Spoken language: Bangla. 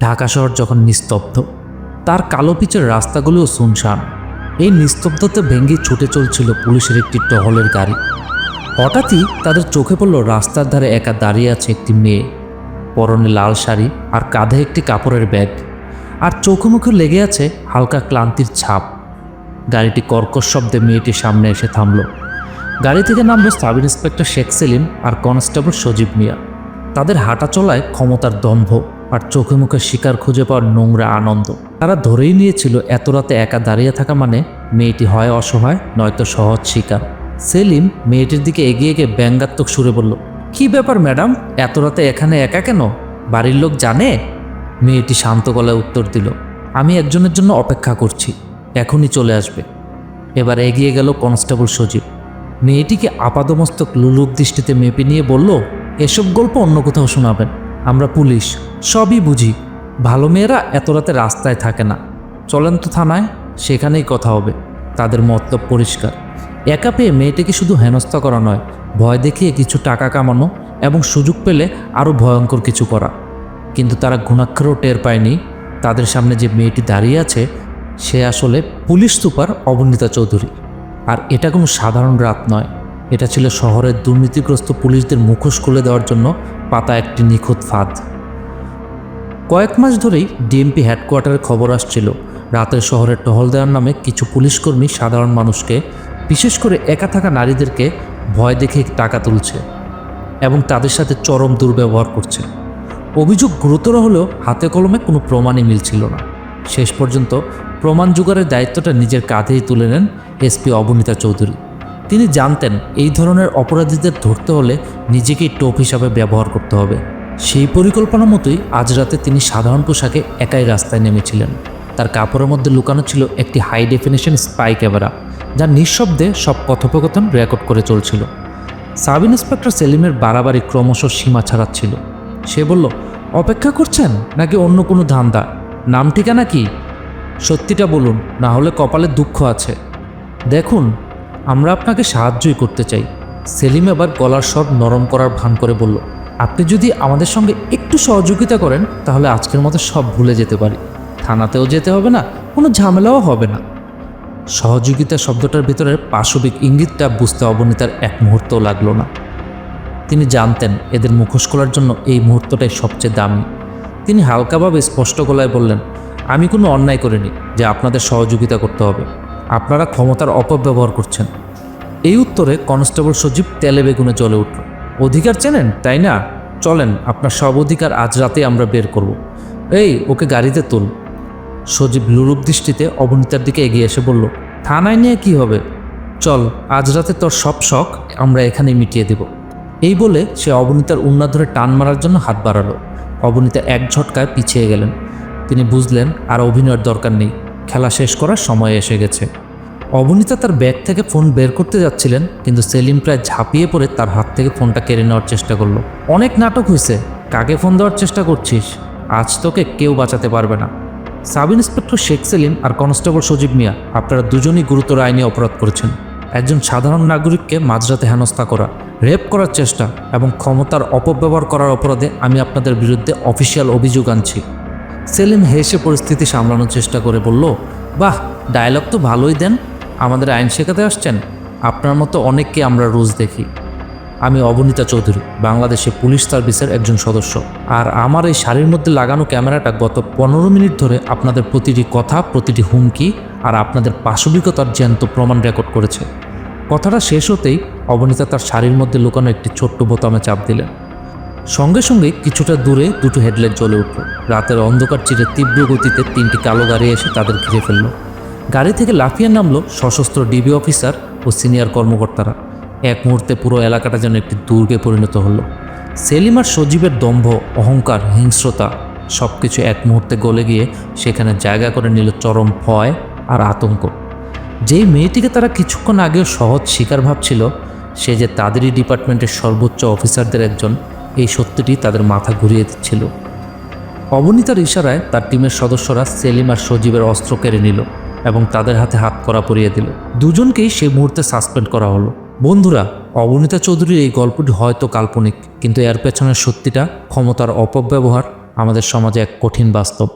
ঢাকা শহর যখন নিস্তব্ধ, তার কালো পিচের রাস্তাগুলোও শুনশান। এই নিস্তব্ধতা ভেঙে ছুটে চলছিল পুলিশের একটি টহলের গাড়ি। হঠাৎই তাদের চোখে পড়ল রাস্তার ধারে একা দাঁড়িয়ে আছে একটি মেয়ে। পরনে লাল শাড়ি আর কাঁধে একটি কাপড়ের ব্যাগ। আর চোখে মুখে লেগে আছে হালকা ক্লান্তির ছাপ। গাড়িটি কর্কশ শব্দে মেয়েটির সামনে এসে থামল। গাড়ি থেকে নামলো সাব ইন্সপেক্টর শেখ সেলিম আর কনস্টেবল সজীব মিয়া। তাদের হাঁটা চলায় ক্ষমতার দম্ভ। আর চোখে মুখে শিকার খুঁজে পাওয়ার নোংরা আনন্দ। তারা ধরেই নিয়েছিল, এত রাতে একা দাঁড়িয়ে থাকা মানে মেয়েটি হয় অসহায়, নয়তো সহজ শিকার। সেলিম মেয়েটির দিকে এগিয়ে গিয়ে ব্যঙ্গাত্মক সুরে বলল, কি ব্যাপার ম্যাডাম? এত রাতে এখানে একা কেন? বাড়ির লোক জানে? মেয়েটি শান্ত গলায় উত্তর দিল, আমি একজনের জন্য অপেক্ষা করছি, এখনই চলে আসবে। এবার এগিয়ে গেল কনস্টেবল সজীব। মেয়েটিকে আপাদমস্তক লুলুক দৃষ্টিতে মেপে নিয়ে বলল, এসব গল্প অন্য কোথাও শোনাবেন। আমরা পুলিশ, সবই বুঝি। ভালো মেয়েরা এত রাতে রাস্তায় থাকে না। চলেন তো থানায়, সেখানেই কথা হবে। তাদের মতলব পরিষ্কার। একা পেয়ে মেয়েটিকে শুধু হেনস্থা করা নয়, ভয় দেখিয়ে কিছু টাকা কামানো এবং সুযোগ পেলে আরও ভয়ঙ্কর কিছু করা। কিন্তু তারা ঘুণাক্ষরও টের পায়নি। তাদের সামনে যে মেয়েটি দাঁড়িয়ে আছে, সে আসলে পুলিশ সুপার অবনীতা চৌধুরী। আর এটা কোনো সাধারণ রাত নয়। এটা ছিল শহরের দুর্নীতিগ্রস্ত পুলিশদের মুখোশ খুলে দেওয়ার জন্য পাতা একটি নিখুঁত ফাঁদ। কয়েক মাস ধরেই ডিএমপি হেডকোয়ার্টারে খবর আসছিল। রাতের শহরে টহল দেওয়ার নামে কিছু পুলিশকর্মী সাধারণ মানুষকে, বিশেষ করে একা থাকা নারীদেরকে, ভয় দেখে টাকা তুলছে এবং তাদের সাথে চরম দুর্ব্যবহার করছে। অভিযোগ গুরুতর হলেও হাতে কলমে কোনো প্রমাণই মিলছিল না। শেষ পর্যন্ত প্রমাণ জোগাড়ের দায়িত্বটা নিজের কাঁধেই তুলে নেন এসপি অবনীতা চৌধুরী। তিনি জানতেন এই ধরনের অপরাধীদের ধরতে হলে নিজেকেই টোপ হিসাবে ব্যবহার করতে হবে। সেই পরিকল্পনা মতোই আজ রাতে তিনি সাধারণ পোশাকে একাই রাস্তায় নেমেছিলেন। তার কাপড়ের মধ্যে লুকানো ছিল একটি হাই ডেফিনেশন স্পাই ক্যামেরা যা নিঃশব্দে সব কথোপকথন রেকর্ড করে চলছিল। সাব ইন্সপেক্টর সেলিমের বাড়াবাড়ি ক্রমশ সীমা ছাড়াচ্ছিল। সে বলল, অপেক্ষা করছেন নাকি অন্য কোনো ধান্দা? নাম ঠিকানা কি? সত্যিটা বলুন, না হলে কপালে দুঃখ আছে। দেখুন আমরা আপনাকে সাহায্যই করতে চাই। সেলিম এবার গলার স্বর নরম করার ভান করে বলল, আপনি যদি আমাদের সঙ্গে একটু সহযোগিতা করেন, তাহলে আজকের মতো সব ভুলে যেতে পারি। থানাতেও যেতে হবে না, কোনো ঝামেলাও হবে না। সহযোগিতা শব্দটার ভিতরের পাশবিক ইঙ্গিতটা বুঝতে অবনীতার এক মুহূর্তও লাগল না। তিনি জানতেন এদের মুখোশ খোলার জন্য এই মুহূর্তটাই সবচেয়ে দামি। তিনি হালকাভাবে স্পষ্ট গলায় বললেন, আমি কোনো অন্যায় করিনি, যে আপনাদের সহযোগিতা করতে হবে। আপনারা ক্ষমতার অপব্যবহার করছেন। এই উত্তরে কনস্টেবল সজীব তেলে বেগুনে জ্বলে উঠল। অধিকার চেনেন, তাই না? চলেন, আপনার সব অধিকার আজ রাতে আমরা বের করব। এই, ওকে গাড়িতে তুল। সজীব লুরূপ দৃষ্টিতে অবনীতার দিকে এগিয়ে এসে বলল, থানায় নিয়ে কি হবে? চল, আজ রাতে তোর সব শখ আমরা এখানে মিটিয়ে দেব। এই বলে সে অবনীতার উন্না ধরে টান মারার জন্য হাত বাড়ালো। অবনীতা এক ঝটকায় পিছিয়ে গেলেন। তিনি বুঝলেন, আর অভিনয়ের দরকার নেই। খেলা শেষ করার সময় এসে গেছে। অবনীতা তার ব্যাগ থেকে ফোন বের করতে যাচ্ছিলেন, কিন্তু সেলিম প্রায় ঝাঁপিয়ে পড়ে তার হাত থেকে ফোনটা কেড়ে নেওয়ার চেষ্টা করল। অনেক নাটক হয়েছে কাকে ফোন দেওয়ার চেষ্টা করছিস? আজ তোকে কেউ বাঁচাতে পারবে না। সাব ইন্সপেক্টর শেখ সেলিম আর কনস্টেবল সজীব মিয়া আপনারা দুজনই গুরুতর আইনি অপরাধ করেছেন। একজন সাধারণ নাগরিককে মাঝরাতে হেনস্থা করা, রেপ করার চেষ্টা এবং ক্ষমতার অপব্যবহার করার অপরাধে আমি আপনাদের বিরুদ্ধে অফিসিয়াল অভিযোগ আনছি। সেলিম হেসে পরিস্থিতি সামলানোর চেষ্টা করে বলল, বাহ ডায়লগ তো ভালোই দেন। আমাদের আইন শেখাতে আসছেন। আপনার মতো অনেককে আমরা রোজ দেখি। আমি অবনীতা চৌধুরী, বাংলাদেশে পুলিশ সার্ভিসের একজন সদস্য। আর আমার এই শাড়ির মধ্যে লাগানো ক্যামেরাটা গত পনেরো মিনিট ধরে আপনাদের প্রতিটি কথা, প্রতিটি হুমকি আর আপনাদের পাশবিকতার জ্যান্ত প্রমাণ রেকর্ড করেছে। কথাটা শেষ হতেই অবনীতা তার শাড়ির মধ্যে লুকানো একটি ছোট্ট বোতামে চাপ দিলেন। সঙ্গে সঙ্গে কিছুটা দূরে দুটো হেডলাইট জ্বলে উঠল। রাতের অন্ধকার চিরে তীব্র গতিতে তিনটি কালো গাড়ি এসে তাদের ঘিরে ফেলল। গাড়ি থেকে লাফিয়ে নামলো সশস্ত্র ডিবি অফিসার ও সিনিয়র কর্মকর্তারা। এক মুহূর্তে পুরো এলাকাটা যেন একটি দুর্গে পরিণত হলো। সেলিমার সজীবের দম্ভ, অহংকার, হিংস্রতা সব কিছু এক মুহূর্তে গলে গিয়ে সেখানে জায়গা করে নিল চরম ভয় আর আতঙ্ক। যেই মেয়েটিকে তারা কিছুক্ষণ আগেও সহজ শিকার ভাবছিল, সে যে তাদেরই ডিপার্টমেন্টের সর্বোচ্চ অফিসারদের একজন এই সত্যিটি তাদের মাথা ঘুরিয়ে দিচ্ছিল। অবনীতার ইশারায় তার টিমের সদস্যরা সেলিম আর সজীবের অস্ত্র কেড়ে নিল এবং তাদের হাতে হাত করা পরিয়ে দিল। দুজনকেই সেই মুহূর্তে সাসপেন্ড করা হলো। বন্ধুরা, অবনীতা চৌধুরীর এই গল্পটি হয়তো কাল্পনিক, কিন্তু এর পেছনের সত্যিটা ক্ষমতার অপব্যবহার আমাদের সমাজে এক কঠিন বাস্তব।